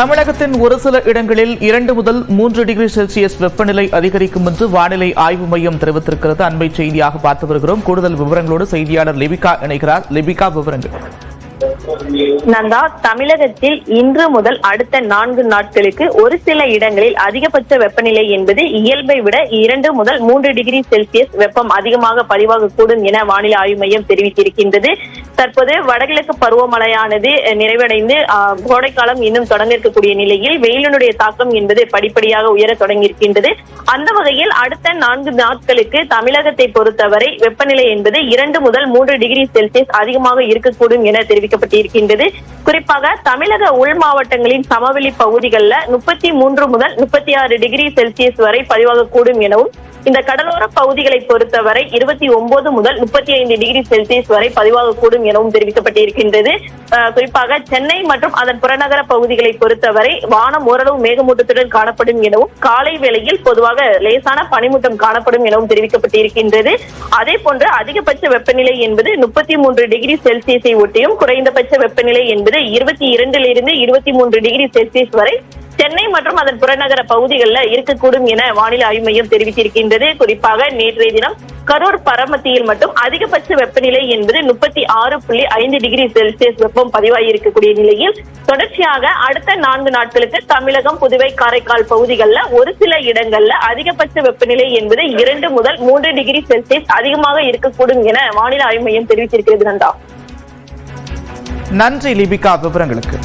தமிழகத்தின் ஒரு சில இடங்களில் இரண்டு முதல் மூன்று டிகிரி செல்சியஸ் வெப்பநிலை அதிகரிக்கும் என்று வானிலை ஆய்வு மையம் தெரிவித்திருக்கிறது. அண்மை செய்தியாக பார்த்து வருகிறோம். கூடுதல் விவரங்களோடு செய்தியாளர் லிபிகா இணைகிறார். லிபிகா விவரங்கள். நந்தா தமிழகத்தில் இன்று முதல் அடுத்த நான்கு நாட்களுக்கு ஒரு சில இடங்களில் அதிகபட்ச வெப்பநிலை என்பது இயல்பை விட இரண்டு முதல் மூன்று டிகிரி செல்சியஸ் வெப்பம் அதிகமாக பதிவாகக்கூடும் என வானிலை ஆய்வு மையம் தெரிவித்திருக்கின்றது. தற்போது வடகிழக்கு பருவமழையானது நிறைவடைந்து கோடைக்காலம் இன்னும் தொடங்க இருக்கக்கூடிய நிலையில் வெயிலினுடைய தாக்கம் என்பது படிப்படியாக உயர தொடங்கியிருக்கின்றது. அந்த வகையில் அடுத்த நான்கு நாட்களுக்கு தமிழகத்தை பொறுத்தவரை வெப்பநிலை என்பது இரண்டு முதல் மூன்று டிகிரி செல்சியஸ் அதிகமாக இருக்கக்கூடும் என அறிவிக்கப்பட்டிருக்கின்றது குறிப்பாக தமிழக உள் மாவட்டங்களின் சமவெளி பகுதிகளில் முப்பத்தி மூன்று முதல் முப்பத்தி ஆறு டிகிரி செல்சியஸ் வரை பதிவாகக்கூடும் எனவும் இந்த கடலோர பகுதிகளை பொறுத்தவரை இருபத்தி ஒன்பது முதல் முப்பத்தி ஐந்து டிகிரி செல்சியஸ் வரை பதிவாகக்கூடும் எனவும் தெரிவிக்கப்பட்டிருக்கின்றது. குறிப்பாக சென்னை மற்றும் அதன் புறநகர பகுதிகளை பொறுத்தவரை வானம் ஓரளவு மேகமூட்டத்துடன் காணப்படும் எனவும் காலை வேளையில் பொதுவாக லேசான பனிமூட்டம் காணப்படும் எனவும் தெரிவிக்கப்பட்டிருக்கின்றது. அதே போன்று அதிகபட்ச வெப்பநிலை என்பது முப்பத்தி மூன்று டிகிரி செல்சியஸை ஒட்டியும் குறைந்தபட்ச வெப்பநிலை என்பது இருபத்தி இரண்டிலிருந்து இருபத்தி மூன்று டிகிரி செல்சியஸ் வரை சென்னை மற்றும் அதன் புறநகர பகுதிகளில் இருக்கக்கூடும் என வானிலை ஆய்வு மையம் தெரிவித்திருக்கின்றது. குறிப்பாக நேற்றைய தினம் கரூர் பரமத்தியில் மட்டும் அதிகபட்ச வெப்பநிலை என்பது முப்பத்தி ஆறு புள்ளி ஐந்து டிகிரி செல்சியஸ் வெப்பம் பதிவாகி இருக்கக்கூடிய நிலையில் தொடர்ச்சியாக அடுத்த நான்கு நாட்களுக்கு தமிழகம் புதுவை காரைக்கால் பகுதிகளில் ஒரு சில இடங்கள்ல அதிகபட்ச வெப்பநிலை என்பது இரண்டு முதல் மூன்று டிகிரி செல்சியஸ் அதிகமாக இருக்கக்கூடும் என வானிலை ஆய்வு மையம் தெரிவித்திருக்கிறது நன்றி லிபிகா விவரங்களுக்கு.